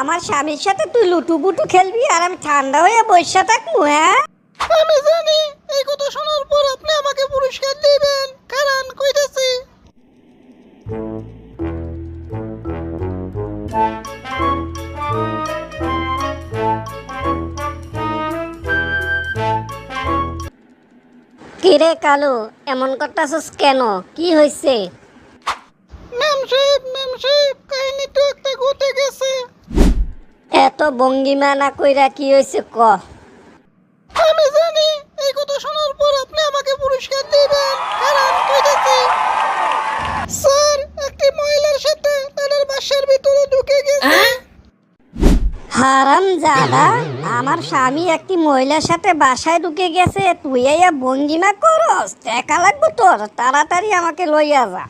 আমার স্বামীর সাথে তুই লুটু বুটু খেলবি আর আমি ঠান্ডা হয়ে বসে থাকব হ্যাঁ? আমি জানি এই কথা শোনার পর আপনি আমাকে পুরস্কার দিবেন। কারণ কইতেছি। কিরে কালু এমন করতেছিস কেন? কি হয়েছে ম্যাম সাহেব ম্যাম সাহেব কাহিনী তো একটা ঘটে গেছে এত ভঙ্গিমা না কইরা কি হয়েছে ক? আমি জানি এই কথা শোনার পর আপনি আমাকে পুরস্কার দিবেন কারণ কইতেছি স্যার একটি মহিলার সাথে তাদের বাসার ভিতরে ঢুকে গেছে। হারাম জাদা আমার স্বামী একটি মহিলার সাথে বাসায় ঢুকে গেছে তুই এই ভঙ্গিমা করস? টাকা লাগবো তোর তাড়াতাড়ি আমাকে লইয়া যা।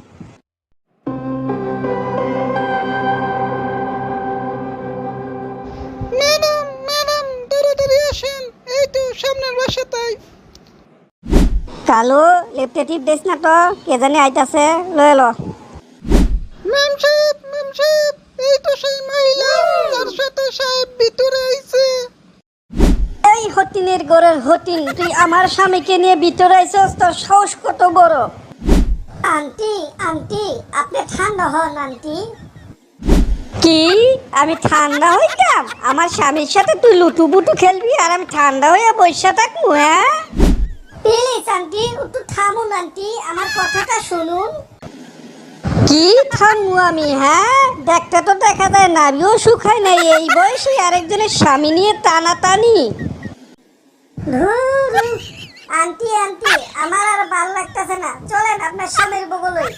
সামনের বাসাটাই কালু লেপটেটিভ দিস না তো কে জানি আইতাছে লয়ে লো। ম্যাম সাহেব ম্যাম সাহেব এই তো সেই মহিলা যার সাথে সাহেব ভিতরে আইছে। এই হতিনের গোরের হতিন তুই আমার স্বামীকে নিয়ে ভিতরে আইছস তোর সাহস কত বড়? আন্টি আন্টি আপনি ঠান্ডা হন আন্টি। কি? আমি ঠান্ডা হইতাম? আমার স্বামীর সাথে তুই লুটুবুটু খেলবি আর আমি ঠান্ডা হয়ে বসে থাকব হ্যাঁ? প্লিজ আন্টি একটু থামুন আন্টি। আমার কথাটা শুনুন। কি? থামবো আমি হ্যাঁ? দেখতে তো দেখা যায় নারীও সুখায় নাই। এই বয়সে আরেকজনের স্বামী নিয়ে টানাটানি। আন্টি আন্টি আমার আর ভালো লাগতেছে না। চলেন আপনার স্বামীর বগলই